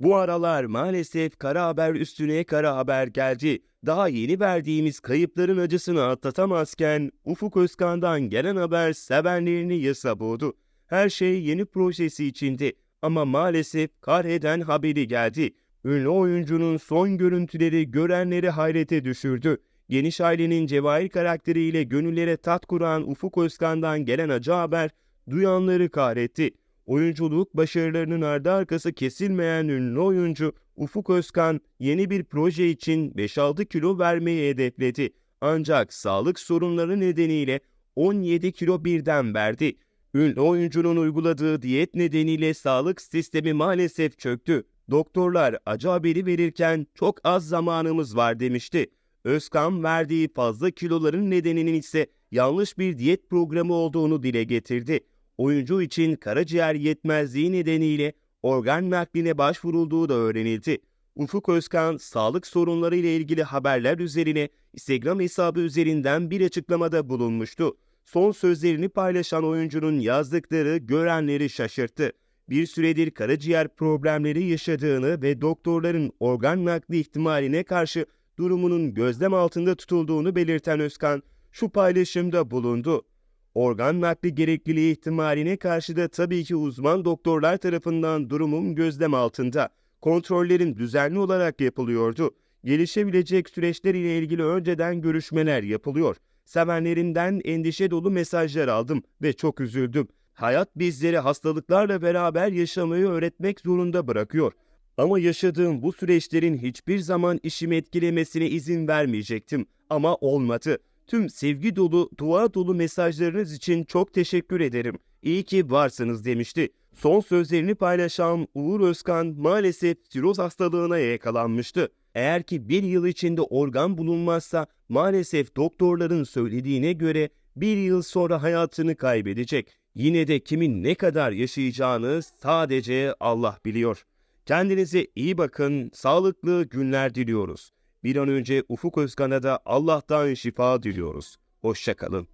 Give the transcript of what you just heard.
Bu aralar maalesef kara haber üstüne kara haber geldi. Daha yeni verdiğimiz kayıpların acısını atlatamazken Ufuk Özkan'dan gelen haber sevenlerini yasa boğdu. Her şey yeni projesi içindi ama maalesef kahreden haberi geldi. Ünlü oyuncunun son görüntüleri görenleri hayrete düşürdü. Geniş ailenin Cevahir karakteriyle gönüllere tat kuran Ufuk Özkan'dan gelen acı haber duyanları kahretti. Oyunculuk başarılarının ardı arkası kesilmeyen ünlü oyuncu Ufuk Özkan yeni bir proje için 5-6 kilo vermeyi hedefledi. Ancak sağlık sorunları nedeniyle 17 kilo birden verdi. Ünlü oyuncunun uyguladığı diyet nedeniyle sağlık sistemi maalesef çöktü. Doktorlar acı haberi verirken çok az zamanımız var demişti. Özkan verdiği fazla kiloların nedeninin ise yanlış bir diyet programı olduğunu dile getirdi. Oyuncu için karaciğer yetmezliği nedeniyle organ nakline başvurulduğu da öğrenildi. Ufuk Özkan sağlık sorunları ile ilgili haberler üzerine Instagram hesabı üzerinden bir açıklamada bulunmuştu. Son sözlerini paylaşan oyuncunun yazdıkları görenleri şaşırttı. Bir süredir karaciğer problemleri yaşadığını ve doktorların organ nakli ihtimaline karşı durumunun gözlem altında tutulduğunu belirten Özkan şu paylaşımda bulundu. Organ nakli gerekliliği ihtimaline karşı da tabii ki uzman doktorlar tarafından durumum gözlem altında. Kontrollerin düzenli olarak yapılıyordu. Gelişebilecek süreçler ile ilgili önceden görüşmeler yapılıyor. Sevenlerimden endişe dolu mesajlar aldım ve çok üzüldüm. Hayat bizleri hastalıklarla beraber yaşamayı öğretmek zorunda bırakıyor. Ama yaşadığım bu süreçlerin hiçbir zaman işimi etkilemesine izin vermeyecektim. Ama olmadı. Tüm sevgi dolu, dua dolu mesajlarınız için çok teşekkür ederim. İyi ki varsınız demişti. Son sözlerini paylaşan Uğur Özkan maalesef siroz hastalığına yakalanmıştı. Eğer ki bir yıl içinde organ bulunmazsa maalesef doktorların söylediğine göre bir yıl sonra hayatını kaybedecek. Yine de kimin ne kadar yaşayacağını sadece Allah biliyor. Kendinize iyi bakın, sağlıklı günler diliyoruz. Bir an önce Ufuk Özkan'a da Allah'tan şifa diliyoruz. Hoşçakalın.